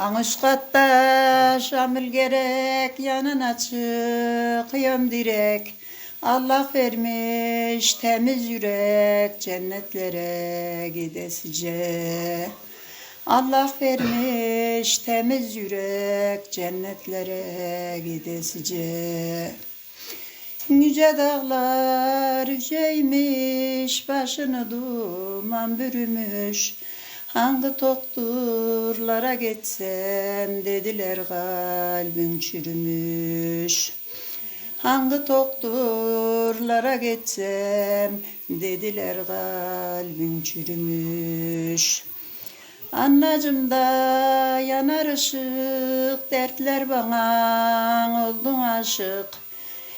Anışkatta şamil gerek yanın açık yön direk Allah vermiş temiz yürek cennetlere gidesice. Allah vermiş temiz yürek cennetlere gidesice. Yüce dağlar yüceymiş, başını duman bürümüş. Hangi doktorlara geçsem dediler kalbin çürümüş. Hangi doktorlara geçsem dediler kalbin çürümüş. Annacım da yanar ışık, dertler bana oldun aşık.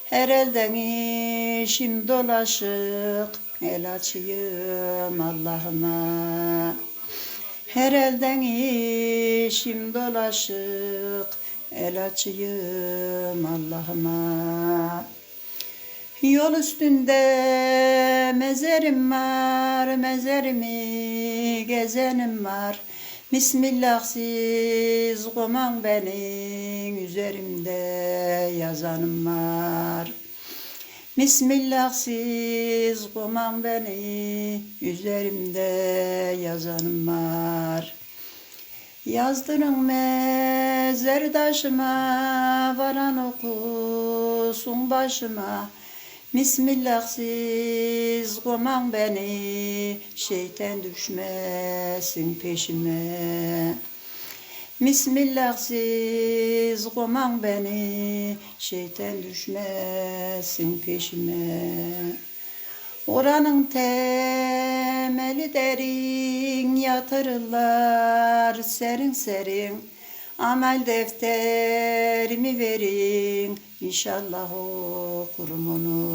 Her elden işim dolaşık, el açayım Allah'ıma. Her elden işim dolaşık, el açayım Allah'ıma. Yol üstünde mezerim var, mezerimi gezenim var. Bismillahsiz koman benim üzerimde yazanım var. Bismillahsiz koman beni üzerimde yazanım var. Yazdırın mezar taşıma varan okusun başıma. Bismillahsiz koman beni şeytan düşmesin peşime. Bismillahsiz koman beni şeytan düşmesin peşime. Oranın temeli derin yatırırlar serin serin. Amel defterimi verin inşallah okurum onu.